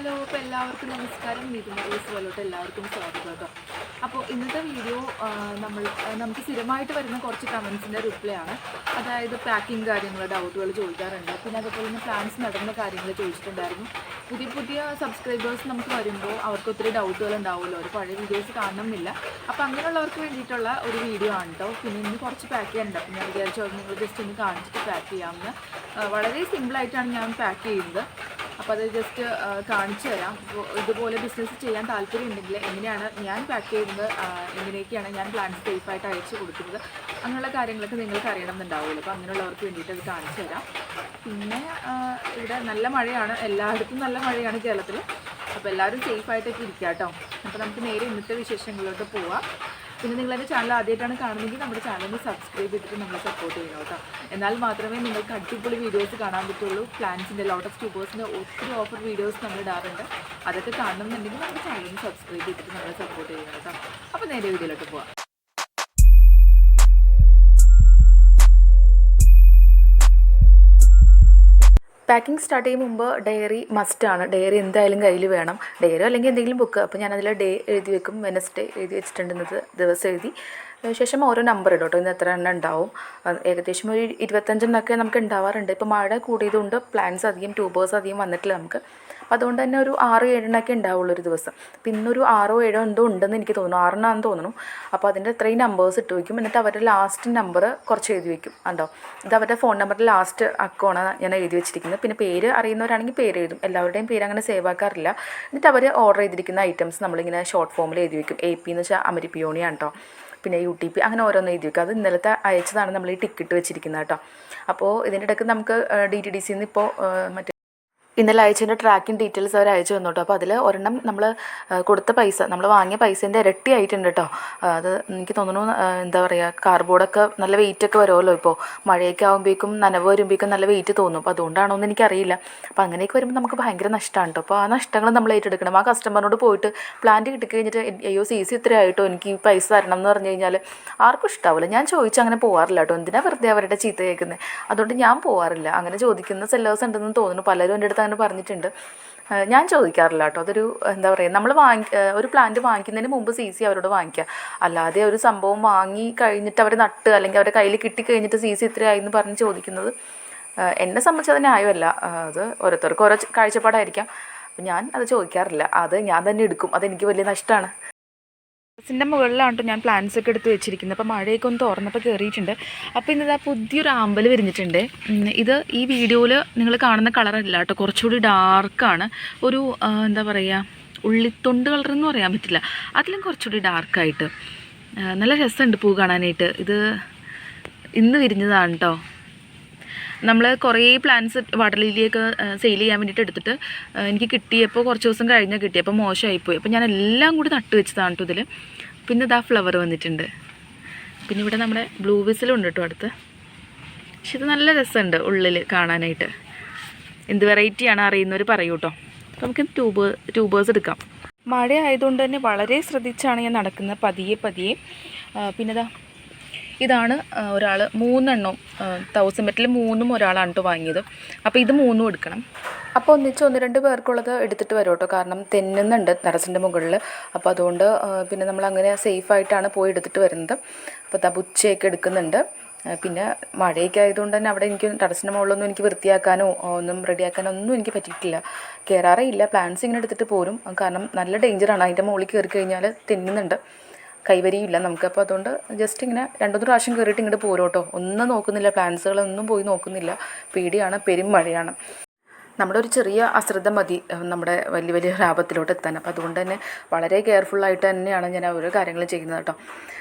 Hello അപ്പോൾ എല്ലാവർക്കും നമസ്കാരം. മറീസ് പോലോട്ട് എല്ലാവർക്കും സ്വാഗതം. കേട്ടോ അപ്പോൾ ഇന്നത്തെ വീഡിയോ നമ്മൾ നമുക്ക് സ്ഥിരമായിട്ട് വരുന്ന കുറച്ച് കമൻസിന്റെ റിപ്ലൈ ആണ്. അതായത് പാക്കിംഗ് കാര്യങ്ങൾ ഡൗട്ടുകൾ ചോദിക്കാറുണ്ട്. പിന്നെ അതുപോലെ തന്നെ പ്ലാൻസ് നടന്ന കാര്യങ്ങൾ ചോദിച്ചിട്ടുണ്ടായിരുന്നു. പുതിയ പുതിയ സബ്സ്ക്രൈബേഴ്സ് നമുക്ക് വരുമ്പോൾ അവർക്ക് ഒത്തിരി ഡൗട്ടുകൾ ഉണ്ടാവുമല്ലോ. ഒരു പഴയ വീഡിയോസ് കാണണമെന്നില്ല. അപ്പോൾ അങ്ങനെയുള്ളവർക്ക് വേണ്ടിയിട്ടുള്ള ഒരു വീഡിയോ ആണ് കേട്ടോ പിന്നെ ഇന്ന് കുറച്ച് പാക്ക് ചെയ്യാനുണ്ട് അപ്പോൾ ഞാൻ വിചാരിച്ചു നിങ്ങൾ ജസ്റ്റ് ഒന്ന് കാണിച്ചിട്ട് പാക്ക് ചെയ്യാമെന്ന്. വളരെ സിമ്പിളായിട്ടാണ് ഞാൻ പാക്ക് ചെയ്യുന്നത്. അപ്പോൾ അത് ജസ്റ്റ് കാണിച്ചു തരാം. ഇതുപോലെ ബിസിനസ് ചെയ്യാൻ താല്പര്യം ഉണ്ടെങ്കിൽ എങ്ങനെയാണ് ഞാൻ പാക്ക് ചെയ്യുന്നത് എങ്ങനെയൊക്കെയാണ് ഞാൻ പ്ലാൻസ് സേഫായിട്ട് അയച്ചു കൊടുക്കുന്നത് അങ്ങനെയുള്ള കാര്യങ്ങളൊക്കെ നിങ്ങൾക്ക് അറിയണമെന്നുണ്ടാവുമല്ലോ. അപ്പോൾ അങ്ങനെയുള്ളവർക്ക് വേണ്ടിയിട്ട് അത് കാണിച്ചു തരാം. പിന്നെ ഇവിടെ നല്ല മഴയാണ്. എല്ലായിടത്തും നല്ല മഴയാണ് കേരളത്തിൽ അപ്പോൾ എല്ലാവരും സേഫായിട്ടൊക്കെ ഇരിക്കുക കേട്ടോ അപ്പോൾ നമുക്ക് നേരെ ഇന്നത്തെ വിശേഷങ്ങളിലോട്ട് പോവാം. പിന്നെ നിങ്ങൾ എന്റെ ചാനൽ ആദ്യമായിട്ടാണ് കാണുന്നതെങ്കിൽ നമ്മുടെ ചാനൽ സബ്സ്ക്രൈബ് ചെയ്തിട്ട് നമ്മൾ സപ്പോർട്ട് ചെയ്യണം കേട്ടോ. എന്നാൽ മാത്രമേ നിങ്ങൾക്ക് അടിപൊളി വീഡിയോസ് കാണാൻ പറ്റുള്ളൂ. പ്ലാൻസിന്റെ ലോട്ടസ് ട്യൂബേഴ്സിന്റെ ഒത്തിരി ഓഫർ വീഡിയോസ് നമ്മൾ ഇടാറുണ്ട്. അതൊക്കെ കാണണമെന്നുണ്ടെങ്കിൽ നമ്മുടെ ചാനലിന് സബ്സ്ക്രൈബ് ചെയ്തിട്ട് നമ്മളെ സപ്പോർട്ട് ചെയ്യണം കേട്ടോ. അപ്പോൾ നേരെ വീഡിയോയിലോട്ട് പോവാം. പാക്കിംഗ് സ്റ്റാർട്ട് ചെയ്യും മുമ്പ് ഡയറി മസ്റ്റാണ് ഡയറി എന്തായാലും കയ്യിൽ വേണം. ഡയറി അല്ലെങ്കിൽ എന്തെങ്കിലും ബുക്ക് അപ്പോൾ ഞാനതിൽ ഡേ എഴുതി വെക്കും. വെനസ്ഡേ എഴുതി വെച്ചിട്ടുണ്ട് ഇന്നത്തെ ദിവസം എഴുതി. ശേഷം ഓരോ നമ്പർ ഇടും കേട്ടോ. ഇന്ന് എത്ര എണ്ണം ഉണ്ടാവും. ഏകദേശം ഒരു ഇരുപത്തഞ്ചെണ്ണമൊക്കെ നമുക്ക് ഉണ്ടാവാറുണ്ട്. ഇപ്പോൾ മഴ കൂടിയതുകൊണ്ട് പ്ലാൻസ് അധികം ട്യൂബേഴ്സ് അധികം വന്നിട്ടില്ല നമുക്ക്. അപ്പോൾ അതുകൊണ്ട് തന്നെ ഒരു ആറ് ഏഴെണ്ണമൊക്കെ ഉണ്ടാവുള്ളൂ ഒരു ദിവസം. പിന്നെ ഇന്നൊരു ആറോ ഏഴോ എന്തോ ഉണ്ടെന്ന് എനിക്ക് തോന്നുന്നു. ആറെണ്ണാന്ന് തോന്നുന്നു. അപ്പോൾ അതിന്റെ ഇത്രയും നമ്പേഴ്സ് ഇട്ട് വയ്ക്കും എന്നിട്ട് അവരുടെ ലാസ്റ്റ് നമ്പർ കുറച്ച് എഴുതി വയ്ക്കും ഉണ്ടോ ഇത് അവരുടെ ഫോൺ നമ്പറിന്റെ ലാസ്റ്റ് അക്കമാണ് ഞാൻ എഴുതി വെച്ചിരിക്കുന്നത്. പിന്നെ പേര് അറിയുന്നവരാണെങ്കിൽ പേര് എഴുതും. എല്ലാവരുടെയും പേര് അങ്ങനെ സേവ് ആക്കാറില്ല. എന്നിട്ട് അവർ ഓർഡർ ചെയ്തിരിക്കുന്ന ഐറ്റംസ് നമ്മളിങ്ങനെ ഷോർട്ട് ഫോമിൽ എഴുതി വയ്ക്കും എ പി എന്ന് വെച്ചാൽ അമരിപ്പിയോണിയാണ് കേട്ടോ പിന്നെ യു ടി പി അങ്ങനെ ഓരോന്ന് എഴുതി വയ്ക്കും അത് ഇന്നലത്തെ അയച്ചതാണ് നമ്മൾ ഈ ടിക്കറ്റ് വെച്ചിരിക്കുന്നത് കേട്ടോ അപ്പോൾ ഇതിന്റെ ഇടയ്ക്ക് നമുക്ക് ഡി ടി ഡി സിന്ന് ഇപ്പോൾ മറ്റേ ഇന്നലെ അയച്ചതിന്റെ ട്രാക്കിംഗ് ഡീറ്റെയിൽസ് അവർ അയച്ചു തന്നു കേട്ടോ അപ്പോൾ അതിൽ ഒരെണ്ണം നമ്മൾ കൊടുത്ത പൈസ നമ്മൾ വാങ്ങിയ പൈസേന്റെ ഇരട്ടി ആയിട്ടുണ്ട് കേട്ടോ അത് എനിക്ക് തോന്നുന്നു എന്താ പറയുക കാർബോർഡൊക്കെ നല്ല വെയിറ്റ് ഒക്കെ വരുമല്ലോ ഇപ്പോൾ മഴയൊക്കെ ആകുമ്പോഴേക്കും നനവ് വരുമ്പോഴേക്കും നല്ല വെയിറ്റ് തോന്നും. അപ്പോൾ അതുകൊണ്ടാണോ എന്ന് എനിക്കറിയില്ല. അപ്പോൾ അങ്ങനെയൊക്കെ വരുമ്പോൾ നമുക്ക് ഭയങ്കര നഷ്ടമാണ് കേട്ടോ അപ്പോൾ ആ നഷ്ടങ്ങൾ നമ്മൾ ഏറ്റെടുക്കണം. ആ കസ്റ്റമറിനോട് പോയിട്ട് പ്ലാന്റ് കിട്ടിക്കഴിഞ്ഞിട്ട് അയ്യോ സി സി ഇത്ര ആയിട്ടോ എനിക്ക് ഈ പൈസ തരണം എന്ന് പറഞ്ഞു കഴിഞ്ഞാൽ ആർക്കും ഇഷ്ടാവില്ല ഞാൻ ചോദിച്ച് അങ്ങനെ പോകാറില്ല കേട്ടോ എന്തിനാണ് വെറുതെ അവരുടെ ചീത്ത കേൾക്കുന്നത് അതുകൊണ്ട് ഞാൻ പോകാറില്ല അങ്ങനെ ചോദിക്കുന്ന സെല്ലേഴ്സ് ഉണ്ടെന്ന് തോന്നുന്നു. പലരും എന്റെ അടുത്ത് അങ്ങനെ പറഞ്ഞിട്ടുണ്ട്. ഞാൻ ചോദിക്കാറില്ല കേട്ടോ. അതൊരു എന്താ പറയുക നമ്മൾ വാങ്ങി ഒരു പ്ലാന്റ് വാങ്ങിക്കുന്നതിന് മുമ്പ് സി സി അവരോട് വാങ്ങിക്കുക അല്ലാതെ ഒരു സംഭവം വാങ്ങി കഴിഞ്ഞിട്ട് അവരെ നട്ട് അല്ലെങ്കിൽ അവരെ കയ്യിൽ കിട്ടിക്കഴിഞ്ഞിട്ട് സി സി ഇത്രയായി എന്ന് പറഞ്ഞ് ചോദിക്കുന്നത് എന്നെ സംബന്ധിച്ച് അത് ന്യായമല്ല. അത് ഓരോരുത്തർക്കും ഓരോ കാഴ്ചപ്പാടായിരിക്കാം. ഞാൻ അത് ചോദിക്കാറില്ല. അത് ഞാൻ തന്നെ എടുക്കും. അതെനിക്ക് വലിയ നഷ്ടമാണ് ടെറസിന്റെ മുകളിലാണ് ട്ടോ ഞാൻ പ്ലാന്റ്സ് ഒക്കെ എടുത്ത് വെച്ചിരിക്കുന്നത്. അപ്പോൾ മഴയൊക്കെ ഒന്ന് തുറന്നപ്പോൾ കയറിയിട്ടുണ്ട് അപ്പോൾ ഇന്നിതാ പുതിയൊരു ആമ്പൽ വിരിഞ്ഞിട്ടുണ്ട്. ഇത് ഈ വീഡിയോയിൽ നിങ്ങൾ കാണുന്ന കളറല്ല കേട്ടോ. കുറച്ചുകൂടി ഡാർക്കാണ് ഒരു എന്താ പറയുക ഉള്ളിത്തൊണ്ട് കളർ എന്ന് പറയാൻ പറ്റില്ല. അതിലും കുറച്ചുകൂടി ഡാർക്കായിട്ട് നല്ല രസമുണ്ട് പൂ കാണാനായിട്ട്. ഇത് ഇന്ന് വിരിഞ്ഞതാണ് കേട്ടോ നമ്മൾ കുറേ പ്ലാന്റ്സ് വാട്ടർ ലില്ലിയൊക്കെ സെയിൽ ചെയ്യാൻ വേണ്ടിയിട്ട് എടുത്തിട്ട് എനിക്ക് കിട്ടിയപ്പോൾ കുറച്ച് ദിവസം കഴിഞ്ഞ് കിട്ടിയപ്പോൾ മോശമായിപ്പോയി. അപ്പോൾ ഞാൻ എല്ലാം കൂടി നട്ട് വെച്ചതാണ് കേട്ടോ ഇതിൽ പിന്നെ ഇതാ ഫ്ലവർ വന്നിട്ടുണ്ട്. പിന്നെ ഇവിടെ നമ്മുടെ ബ്ലൂ വിസിലുണ്ട് കേട്ടോ അടുത്ത്. പക്ഷെ ഇത് നല്ല രസമുണ്ട് ഉള്ളിൽ കാണാനായിട്ട്. എന്ത് വെറൈറ്റിയാണ് അറിയുന്നവർ പറയൂ കേട്ടോ അപ്പോൾ നമുക്ക് ട്യൂബ് ട്യൂബേഴ്സ് എടുക്കാം. മഴ ആയതുകൊണ്ട് തന്നെ വളരെ ശ്രദ്ധിച്ചാണ് ഞാൻ നടക്കുന്നത് പതിയെ പതിയെ. പിന്നെ ഇതാ ഇതാണ് ഒരാൾ മൂന്നെണ്ണം തൗസൻഡ് മെറ്റിൽ മൂന്നും ഒരാളാണ് വാങ്ങിയത്. അപ്പോൾ ഇത് മൂന്നും എടുക്കണം. അപ്പോൾ ഒന്നിച്ച് ഒന്ന് രണ്ട് പേർക്കുള്ളത് എടുത്തിട്ട് വരും കേട്ടോ കാരണം തെന്നുന്നുണ്ട് ടെറസിന്റെ മുകളിൽ അപ്പോൾ അതുകൊണ്ട് പിന്നെ നമ്മൾ അങ്ങനെ സേഫായിട്ടാണ് പോയി എടുത്തിട്ട് വരുന്നത്. അപ്പോൾ ദാ ബുച്ചയൊക്കെ എടുക്കുന്നുണ്ട്. പിന്നെ മഴയൊക്കെ ആയതുകൊണ്ട് തന്നെ അവിടെ എനിക്ക് ടെറസിന്റെ മുകളിലൊന്നും എനിക്ക് വൃത്തിയാക്കാനോ ഒന്നും റെഡിയാക്കാനോ ഒന്നും എനിക്ക് പറ്റിയിട്ടില്ല. കയറാറേ ഇല്ല. പ്ലാൻസ് ഇങ്ങനെ എടുത്തിട്ട് പോരും. കാരണം നല്ല ഡേഞ്ചറാണ് അതിന്റെ മുകളിൽ കയറി കഴിഞ്ഞാൽ തെന്നുന്നുണ്ട്. കൈവരിയില്ല. നമുക്ക് അപ്പോൾ അതുകൊണ്ട് ജസ്റ്റ് ഇങ്ങനെ രണ്ടു പ്രാവശ്യം കയറിയിട്ട് ഇങ്ങോട്ട് പോരോട്ടോ. ഒന്നും നോക്കുന്നില്ല. പ്ലാൻസുകളൊന്നും പോയി നോക്കുന്നില്ല. പേടിയാണ്. പെരും മഴയാണ്. നമ്മുടെ ഒരു ചെറിയ അശ്രദ്ധ മതി നമ്മുടെ വലിയ വലിയ ലാഭത്തിലോട്ട് എത്താൻ. അപ്പോൾ അതുകൊണ്ട് തന്നെ വളരെ കെയർഫുള്ളായിട്ട് തന്നെയാണ് ഞാൻ ഓരോ കാര്യങ്ങളും ചെയ്യുന്നത് കേട്ടോ.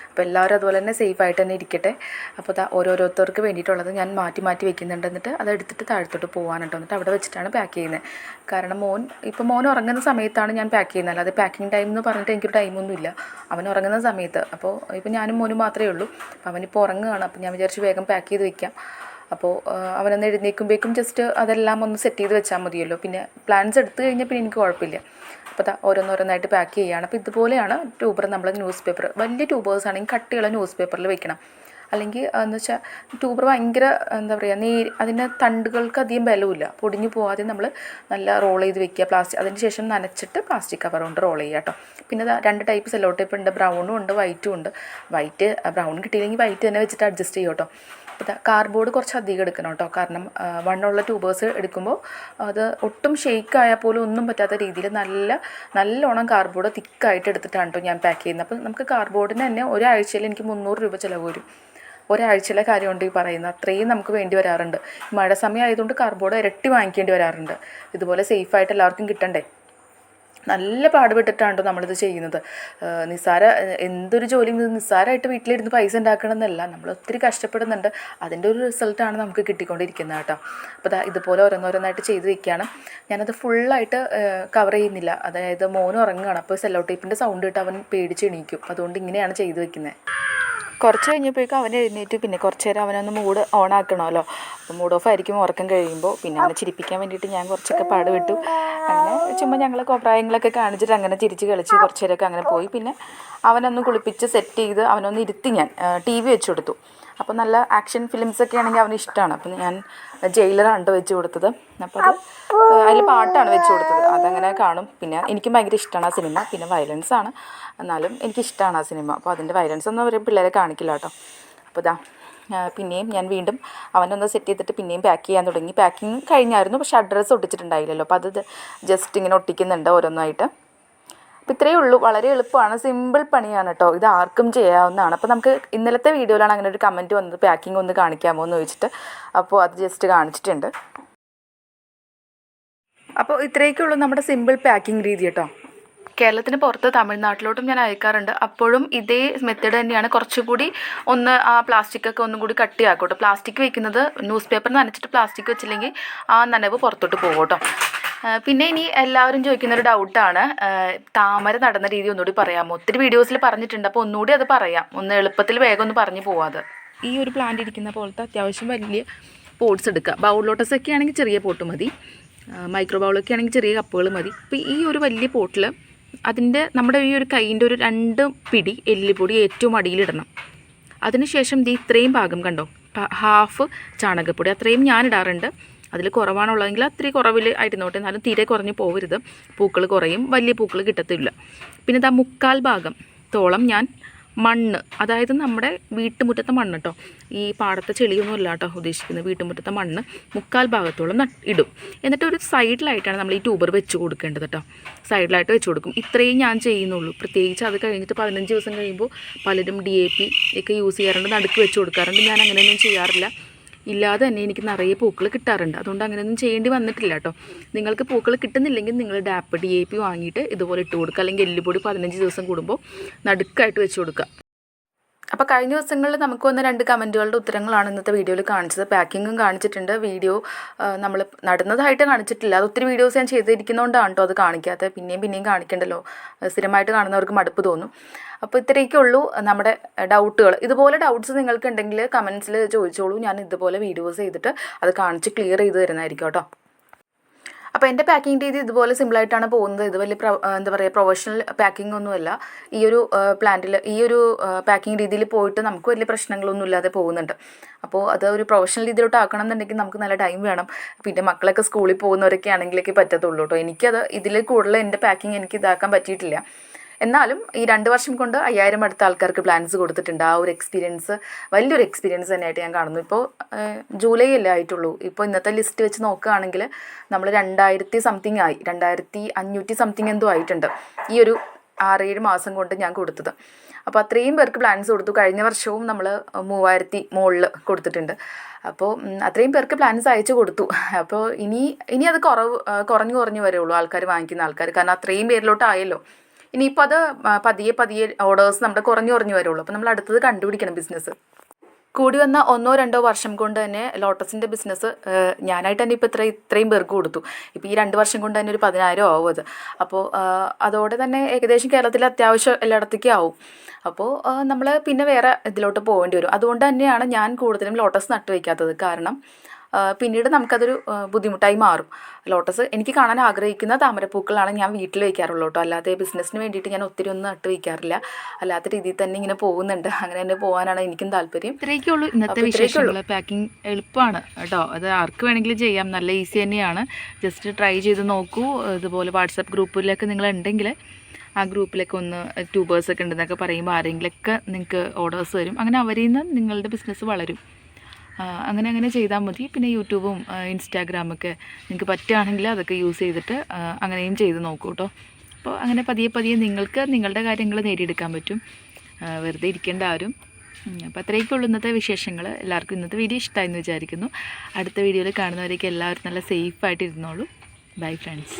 അപ്പോൾ എല്ലാവരും അതുപോലെ തന്നെ സേഫ് ആയിട്ട് തന്നെ ഇരിക്കട്ടെ. അപ്പോൾ ദാ ഓരോരുത്തർക്ക് വേണ്ടിയിട്ടുള്ളത് ഞാൻ മാറ്റി മാറ്റി വെക്കുന്നുണ്ട്. എന്നിട്ട് അത് എടുത്തിട്ട് താഴത്തോട്ട് പോകാൻ കേട്ടോ. എന്നിട്ട് അവിടെ വെച്ചിട്ടാണ് പാക്ക് ചെയ്യുന്നത്. കാരണം മോൻ ഇപ്പോൾ മോൻ ഉറങ്ങുന്ന സമയത്താണ് ഞാൻ പാക്ക് ചെയ്യുന്നത്. അല്ലാതെ പാക്കിംഗ് ടൈം എന്ന് പറഞ്ഞിട്ട് എനിക്കൊരു ടൈമൊന്നുമില്ല അവൻ ഉറങ്ങുന്ന സമയത്ത്. അപ്പോൾ ഇപ്പോൾ ഞാനും മോനും മാത്രമേ ഉള്ളൂ. അപ്പോൾ അവനിപ്പോൾ ഉറങ്ങുകയാണ്. അപ്പോൾ ഞാൻ വിചാരിച്ച് വേഗം പാക്ക് ചെയ്ത് വെക്കാം. അപ്പോൾ അവനൊന്ന് എഴുന്നേൽക്കുമ്പോഴേക്കും ജസ്റ്റ് അതെല്ലാം ഒന്ന് സെറ്റ് ചെയ്ത് വെച്ചാൽ മതിയല്ലോ. പിന്നെ പ്ലാൻസ് എടുത്തു കഴിഞ്ഞാൽ പിന്നെ എനിക്ക് കുഴപ്പമില്ല. അപ്പോൾ അതാ ഓരോന്നോരോന്നായിട്ട് പാക്ക് ചെയ്യുകയാണ്. അപ്പോൾ ഇതുപോലെയാണ് ട്യൂബർ നമ്മൾ ന്യൂസ് പേപ്പർ വലിയ ട്യൂബേഴ്സ് ആണെങ്കിൽ കട്ടിയുള്ള ന്യൂസ് പേപ്പറിൽ വെക്കണം. അല്ലെങ്കിൽ എന്ന് വെച്ചാൽ ട്യൂബർ ഭയങ്കര എന്താ പറയുക നീ അതിന്റെ തണ്ടുകൾക്ക് അധികം ബലമില്ല പൊടിഞ്ഞു പോകാതെ നമ്മൾ നല്ല റോൾ ചെയ്ത് വെക്കുക. പ്ലാസ്റ്റിക് അതിന് ശേഷം നനച്ചിട്ട് പ്ലാസ്റ്റിക് കവർ കൊണ്ട് റോൾ ചെയ്യുക കേട്ടോ. പിന്നെ രണ്ട് ടൈപ്പ് സെല്ലോ ഉണ്ട്. ബ്രൗണും ഉണ്ട് വൈറ്റും ഉണ്ട്. വൈറ്റ് ബ്രൗൺ കിട്ടിയില്ലെങ്കിൽ വൈറ്റ് തന്നെ വെച്ചിട്ട് അഡ്ജസ്റ്റ് ചെയ്യും കേട്ടോ. അപ്പോൾ കാർഡ്ബോർഡ് കുറച്ച് അധികം എടുക്കണം കേട്ടോ കാരണം വണ്ണമുള്ള ട്യൂബേഴ്സ് എടുക്കുമ്പോൾ അത് ഒട്ടും ഷെയ്ക്ക് ആയാൽ പോലും ഒന്നും പറ്റാത്ത രീതിയിൽ നല്ല നല്ലോണം കാർഡ്ബോർഡ് തിക്കായിട്ട് എടുത്തിട്ടാണ് കേട്ടോ ഞാൻ പാക്ക് ചെയ്യുന്നത്. അപ്പോൾ നമുക്ക് കാർഡ്ബോർഡിന് തന്നെ ഒരാഴ്ചയിൽ എനിക്ക് മുന്നൂറ് രൂപ ചിലവ് വരും. ഒരാഴ്ചയിലെ കാര്യമുണ്ട് ഈ പറയുന്നത് അത്രയും നമുക്ക് വേണ്ടി വരാറുണ്ട്. മഴ സമയം ആയതുകൊണ്ട് കാർഡ്ബോർഡ് ഇരട്ടി വാങ്ങിക്കേണ്ടി വരാറുണ്ട്. ഇതുപോലെ സേഫായിട്ട് എല്ലാവർക്കും കിട്ടണ്ടേ? നല്ല പാടുപെട്ടിട്ടാണ് നമ്മളിത് ചെയ്യുന്നത്. നിസ്സാര എന്തൊരു ഇത് നിസ്സാരമായിട്ട് വീട്ടിലിരുന്ന് പൈസ ഉണ്ടാക്കണം എന്നല്ല നമ്മൾ ഒത്തിരി കഷ്ടപ്പെടുന്നുണ്ട്. അതിന്റെ ഒരു റിസൾട്ടാണ് നമുക്ക് കിട്ടിക്കൊണ്ടിരിക്കുന്നത് കേട്ടോ. അപ്പോൾ ഇതുപോലെ ഓരോന്നോരോന്നായിട്ട് ചെയ്ത് വെക്കുകയാണ് ഞാനത് ഫുള്ളായിട്ട് കവർ ചെയ്യുന്നില്ല. അതായത് മോൻ ഉറങ്ങുകയാണ്. അപ്പോൾ സെല്ലോ ടേപ്പിന്റെ സൗണ്ട് ഇട്ട് അവൻ പേടിച്ച് എണീക്കും. അതുകൊണ്ട് ഇങ്ങനെയാണ് ചെയ്ത് വെക്കുന്നത് കുറച്ച് കഴിഞ്ഞപ്പോഴേക്കും അവൻ എഴുന്നേറ്റ്. പിന്നെ കുറച്ച് നേരം അവനൊന്ന് മൂഡ് ഓൺ ആക്കണമല്ലോ. അപ്പം മൂഡ് ഓഫ് ആയിരിക്കും ഉറക്കം കഴിയുമ്പോൾ. പിന്നെ അവനെ ചിരിപ്പിക്കാൻ വേണ്ടിയിട്ട് ഞാൻ കുറച്ചൊക്കെ പാട് വിട്ടു അങ്ങനെ ചുമ്മാ ഞങ്ങൾ കോപ്രായങ്ങളൊക്കെ കാണിച്ചിട്ട് അങ്ങനെ ചിരിച്ച് കളിച്ച് കുറച്ച് നേരമൊക്കെ അങ്ങനെ പോയി. പിന്നെ അവനൊന്ന് കുളിപ്പിച്ച് സെറ്റ് ചെയ്ത് അവനൊന്ന് ഇരുത്തി ഞാൻ ടി വി വെച്ച് കൊടുത്തു. അപ്പോൾ നല്ല ആക്ഷൻ ഫിലിംസ് ഒക്കെ ആണെങ്കിൽ അവന് ഇഷ്ടമാണ് അപ്പം ഞാൻ ജയിലറാണ് വെച്ച് കൊടുത്തത്. അപ്പോൾ അത് അതിൽ പാട്ടാണ് വെച്ച് കൊടുത്തത്. അതങ്ങനെ കാണും. പിന്നെ എനിക്കും ഭയങ്കര ഇഷ്ടമാണ് ആ സിനിമ. പിന്നെ വയലൻസ് ആണ്. എന്നാലും എനിക്കിഷ്ടമാണ് ആ സിനിമ. അപ്പോൾ അതിന്റെ വയലൻസ് ഒന്നും അവർ പിള്ളേരെ കാണിക്കില്ല കേട്ടോ അപ്പോൾ ഇതാ പിന്നെയും ഞാൻ വീണ്ടും അവനൊന്ന് സെറ്റ് ചെയ്തിട്ട് പിന്നെയും പാക്ക് ചെയ്യാൻ തുടങ്ങി. പാക്കിങ് കഴിഞ്ഞായിരുന്നു. പക്ഷെ അഡ്രസ്സ് ഒട്ടിച്ചിട്ടുണ്ടായില്ലല്ലോ. അപ്പോൾ അത് ജസ്റ്റ് ഇങ്ങനെ ഒട്ടിക്കുന്നുണ്ട് ഓരോന്നായിട്ട്. അപ്പോൾ ഇത്രയേ ഉള്ളൂ. വളരെ എളുപ്പമാണ്. സിമ്പിൾ പണിയാണ് കേട്ടോ ഇത് ആർക്കും ചെയ്യാവുന്നതാണ്. അപ്പോൾ നമുക്ക് ഇന്നലത്തെ വീഡിയോയിലാണ് അങ്ങനെ ഒരു കമന്റ് വന്നത്. പാക്കിംഗ് ഒന്ന് കാണിക്കാമോ എന്ന് ചോദിച്ചിട്ട്. അപ്പോൾ അത് ജസ്റ്റ് കാണിച്ചിട്ടുണ്ട്. അപ്പോൾ ഇത്രയൊക്കെ ഉള്ളൂ നമ്മുടെ സിമ്പിൾ പാക്കിംഗ് രീതി കേട്ടോ കേരളത്തിന് പുറത്ത് തമിഴ്നാട്ടിലോട്ടും ഞാൻ അയക്കാറുണ്ട്. അപ്പോഴും ഇതേ മെത്തേഡ് തന്നെയാണ്. കുറച്ചുകൂടി ഒന്ന് ആ പ്ലാസ്റ്റിക് ഒക്കെ ഒന്നും കൂടി കട്ടിയാക്കും കേട്ടോ പ്ലാസ്റ്റിക് വെക്കുന്നത് ന്യൂസ് പേപ്പർ നനച്ചിട്ട് പ്ലാസ്റ്റിക് വെച്ചില്ലെങ്കിൽ ആ നനവ് പുറത്തോട്ട് പോകും കേട്ടോ പിന്നെ ഇനി എല്ലാവരും ചോദിക്കുന്ന ഒരു ഡൗട്ടാണ് താമര നടന്ന രീതി ഒന്നുകൂടി പറയാമോ? ഒത്തിരി വീഡിയോസിൽ പറഞ്ഞിട്ടുണ്ട്. അപ്പോൾ ഒന്നുകൂടി അത് പറയാം. ഒന്ന് എളുപ്പത്തിൽ വേഗം ഒന്ന് പറഞ്ഞു പോവാതെ ഈ ഒരു പ്ലാന്റ് ഇരിക്കുന്ന പോലത്തെ അത്യാവശ്യം വലിയ പോട്ട്സ് എടുക്കുക ബൗൾ ലോട്ടസ് ഒക്കെ ആണെങ്കിൽ ചെറിയ പോട്ട് മതി. മൈക്രോ ബൗളൊക്കെ ആണെങ്കിൽ ചെറിയ കപ്പുകൾ മതി. അപ്പോൾ ഈ ഒരു വലിയ പോട്ടിൽ അതിന്റെ നമ്മുടെ ഈ ഒരു കൈയിന്റെ ഒരു രണ്ട് പിടി എല്ലുപൊടി ഏറ്റവും അടിയിലിടണം അതിനുശേഷം ഇത് ഇത്രയും ഭാഗം കണ്ടോ? ഹാഫ് ചാണകപ്പൊടി. അത്രയും ഞാൻ ഇടാറുണ്ട്. അതിൽ കുറവാണുള്ളതെങ്കിൽ അത്രയും കുറവിൽ ആയിട്ട് നോട്ടെ എന്നാലും തീരെ കുറഞ്ഞ് പോകരുത് പൂക്കൾ കുറയും. വലിയ പൂക്കൾ കിട്ടത്തില്ല. പിന്നെ ഇതാ മുക്കാൽ ഭാഗം തോളം ഞാൻ മണ്ണ്. അതായത് നമ്മുടെ വീട്ടുമുറ്റത്തെ മണ്ണ് കേട്ടോ ഈ പാടത്തെ ചെളിയൊന്നും അല്ല കേട്ടോ ഉദ്ദേശിക്കുന്നത്. വീട്ടുമുറ്റത്തെ മണ്ണ് മുക്കാൽ ഭാഗത്തോളം ഇടും. എന്നിട്ട് ഒരു സൈഡിലായിട്ടാണ് നമ്മൾ ഈ ട്യൂബർ വെച്ച് കൊടുക്കേണ്ടത് കേട്ടോ സൈഡിലായിട്ട് വെച്ച് കൊടുക്കും. ഇത്രയും ഞാൻ ചെയ്യുന്നുള്ളൂ. പ്രത്യേകിച്ച് അത് കഴിഞ്ഞിട്ട് പതിനഞ്ച് ദിവസം കഴിയുമ്പോൾ പലരും ഡി എ പി ഒക്കെ യൂസ് ചെയ്യാറുണ്ട്. നടുക്ക് വെച്ച് കൊടുക്കാറുണ്ട്. ഞാൻ അങ്ങനെയൊന്നും ചെയ്യാറില്ല. ഇല്ലാതെ തന്നെ എനിക്ക് നിറയെ പൂക്കൾ കിട്ടാറുണ്ട്. അതുകൊണ്ട് അങ്ങനെയൊന്നും ചെയ്യേണ്ടി വന്നിട്ടില്ല കേട്ടോ നിങ്ങൾക്ക് പൂക്കൾ കിട്ടുന്നില്ലെങ്കിൽ നിങ്ങൾ ഡാപ്പ് ഡി എ പി വാങ്ങിയിട്ട് ഇതുപോലെ ഇട്ട് കൊടുക്കുക. അല്ലെങ്കിൽ എല്ലുപൊടി പതിനഞ്ച് ദിവസം കൂടുമ്പോൾ നടുക്കായിട്ട് വെച്ച് കൊടുക്കുക. അപ്പോൾ കഴിഞ്ഞ ദിവസങ്ങളിൽ നമുക്ക് വന്ന രണ്ട് കമന്റുകളുടെ ഉത്തരങ്ങളാണ് ഇന്നത്തെ വീഡിയോയിൽ കാണിച്ചത്. പാക്കിങ്ങും കാണിച്ചിട്ടുണ്ട്. വീഡിയോ നമ്മൾ നടന്നതായിട്ട് കാണിച്ചിട്ടില്ല. അത് ഒത്തിരി വീഡിയോസ് ഞാൻ ചെയ്തിരിക്കുന്നതുകൊണ്ടാണ് കേട്ടോ അത് കാണിക്കാത്തത് പിന്നെയും പിന്നെയും കാണിക്കണ്ടല്ലോ. സ്ഥിരമായിട്ട് കാണുന്നവർക്ക് മടുപ്പ് തോന്നും. അപ്പോൾ ഇത്രയൊക്കെ ഉള്ളൂ നമ്മുടെ ഡൗട്ടുകൾ ഇതുപോലെ ഡൗട്ട്സ് നിങ്ങൾക്കുണ്ടെങ്കിൽ കമൻസിൽ ചോദിച്ചോളൂ. ഞാൻ ഇതുപോലെ വീഡിയോസ് ചെയ്തിട്ട് അത് കാണിച്ച് ക്ലിയർ ചെയ്ത് തരുന്നതായിരിക്കും കേട്ടോ. അപ്പോൾ എന്റെ പാക്കിംഗ് രീതി ഇതുപോലെ സിമ്പിളായിട്ടാണ് പോകുന്നത്. ഇത് വലിയ എന്താ പറയുക പ്രൊഫഷണൽ പാക്കിംഗ് ഒന്നുമല്ല. ഈ ഒരു പ്ലാന്റിൽ ഈ ഒരു പാക്കിംഗ് രീതിയിൽ പോയിട്ട് നമുക്ക് വലിയ പ്രശ്നങ്ങളൊന്നും ഇല്ലാതെ പോകുന്നുണ്ട്. അപ്പോൾ അത് ഒരു പ്രൊഫഷണൽ രീതിയിലോട്ട് ആക്കണം എന്നുണ്ടെങ്കിൽ നമുക്ക് നല്ല ടൈം വേണം. പിന്നെ മക്കളൊക്കെ സ്കൂളിൽ പോകുന്നവരൊക്കെ ആണെങ്കിലൊക്കെ പറ്റത്തുള്ളൂ കേട്ടോ എനിക്കത് ഇതിൽ കൂടുതൽ എന്റെ പാക്കിംഗ് എനിക്ക് ഇതാക്കാൻ പറ്റിയിട്ടില്ല. എന്നാലും ഈ രണ്ട് വർഷം കൊണ്ട് അയ്യായിരം അടുത്ത ആൾക്കാർക്ക് പ്ലാൻസ് കൊടുത്തിട്ടുണ്ട്. ആ ഒരു എക്സ്പീരിയൻസ് വലിയൊരു എക്സ്പീരിയൻസ് തന്നെയായിട്ട് ഞാൻ കാണുന്നു. ഇപ്പോൾ ജൂലൈ അല്ലേ ആയിട്ടുള്ളൂ. ഇപ്പോൾ ഇന്നത്തെ ലിസ്റ്റ് വെച്ച് നോക്കുകയാണെങ്കിൽ നമ്മൾ രണ്ടായിരത്തി സംതിങ് ആയി. രണ്ടായിരത്തി അഞ്ഞൂറ്റി സംതിങ് എന്തോ ആയിട്ടുണ്ട്. ഈ ഒരു ആറേഴ് മാസം കൊണ്ട് ഞാൻ കൊടുത്തത്. അപ്പോൾ അത്രയും പേർക്ക് പ്ലാൻസ് കൊടുത്തു. കഴിഞ്ഞ വർഷവും നമ്മൾ മൂവായിരത്തി മുകളിൽ കൊടുത്തിട്ടുണ്ട്. അപ്പോൾ അത്രയും പേർക്ക് പ്ലാൻസ് അയച്ചു കൊടുത്തു. അപ്പോൾ ഇനി ഇനി അത് കുറവ് കുറഞ്ഞു കുറഞ്ഞു വരുള്ളൂ ആൾക്കാർ വാങ്ങിക്കുന്ന ആൾക്കാർ കാരണം അത്രയും പേരിലോട്ടായല്ലോ ഇനിയിപ്പോൾ അത് പതിയെ പതിയെ ഓർഡേഴ്സ് നമ്മുടെ കുറഞ്ഞു കുറഞ്ഞു വരുള്ളൂ. അപ്പോൾ നമ്മൾ അടുത്തത് കണ്ടുപിടിക്കണം ബിസിനസ് കൂടി വന്ന ഒന്നോ രണ്ടോ വർഷം കൊണ്ട് തന്നെ ലോട്ടസിന്റെ ബിസിനസ് ഞാനായിട്ട് തന്നെ ഇപ്പോൾ ഇത്ര ഇത്രയും പേർക്ക് കൊടുത്തു. ഇപ്പോൾ ഈ രണ്ട് വർഷം കൊണ്ട് തന്നെ ഒരു പതിനായിരം ആവും അത്. അപ്പോൾ അതോടെ തന്നെ ഏകദേശം കേരളത്തിൽ അത്യാവശ്യം എല്ലായിടത്തേക്കും ആവും. അപ്പോൾ നമ്മൾ പിന്നെ വേറെ ഇതിലോട്ട് പോകേണ്ടി വരും. അതുകൊണ്ട് തന്നെയാണ് ഞാൻ കൂടുതലും ലോട്ടസ് നട്ടു വയ്ക്കാത്തത് കാരണം പിന്നീട് നമുക്കതൊരു ബുദ്ധിമുട്ടായി മാറും. ലോട്ടസ് എനിക്ക് കാണാൻ ആഗ്രഹിക്കുന്ന താമരപ്പൂക്കളാണ് ഞാൻ വീട്ടിൽ വയ്ക്കാറുള്ളൂ കേട്ടോ. അല്ലാതെ ബിസിനസ്സിന് വേണ്ടിയിട്ട് ഞാൻ ഒത്തിരി ഒന്നും നട്ട് വയ്ക്കാറില്ല. അല്ലാത്ത രീതിയിൽ തന്നെ ഇങ്ങനെ പോകുന്നുണ്ട്. അങ്ങനെ തന്നെ പോകാനാണ് എനിക്കും താല്പര്യം. ഇത്രയൊക്കെ ഉള്ളൂ ഇന്നത്തെ വിശേഷങ്ങൾ. പാക്കിംഗ് എളുപ്പമാണ് കേട്ടോ. അത് ആർക്ക് വേണമെങ്കിലും ചെയ്യാം. നല്ല ഈസി തന്നെയാണ്. ജസ്റ്റ് ട്രൈ ചെയ്ത് നോക്കൂ. ഇതുപോലെ വാട്സപ്പ് ഗ്രൂപ്പിലൊക്കെ നിങ്ങൾ ഉണ്ടെങ്കിൽ ആ ഗ്രൂപ്പിലൊക്കെ ഒന്ന് ട്യൂബേഴ്സൊക്കെ ഉണ്ടെന്നൊക്കെ പറയുമ്പോൾ ആരെങ്കിലുമൊക്കെ നിങ്ങൾക്ക് ഓർഡേഴ്സ് വരും. അങ്ങനെ അവരിൽ നിന്ന് നിങ്ങളുടെ ബിസിനസ് വളരും. അങ്ങനെ അങ്ങനെ ചെയ്താൽ മതി. പിന്നെ യൂട്യൂബും ഇൻസ്റ്റാഗ്രാമൊക്കെ നിങ്ങൾക്ക് പറ്റുകയാണെങ്കിൽ അതൊക്കെ യൂസ് ചെയ്തിട്ട് അങ്ങനെയും ചെയ്ത് നോക്കൂ കേട്ടോ. അപ്പോൾ അങ്ങനെ പതിയെ പതിയെ നിങ്ങൾക്ക് നിങ്ങളുടെ കാര്യങ്ങൾ നേടിയെടുക്കാൻ പറ്റും. വെറുതെ ഇരിക്കേണ്ട ആരും. അപ്പോൾ അത്രയൊക്കെ ഇന്നത്തെ വിശേഷങ്ങൾ. എല്ലാവർക്കും ഇന്നത്തെ വീഡിയോ ഇഷ്ടമായെന്ന് വിചാരിക്കുന്നു. അടുത്ത വീഡിയോയിൽ കാണുന്നവരേക്ക് എല്ലാവരും നല്ല സേഫായിട്ട് ഇരുന്നോളൂ. Bye friends.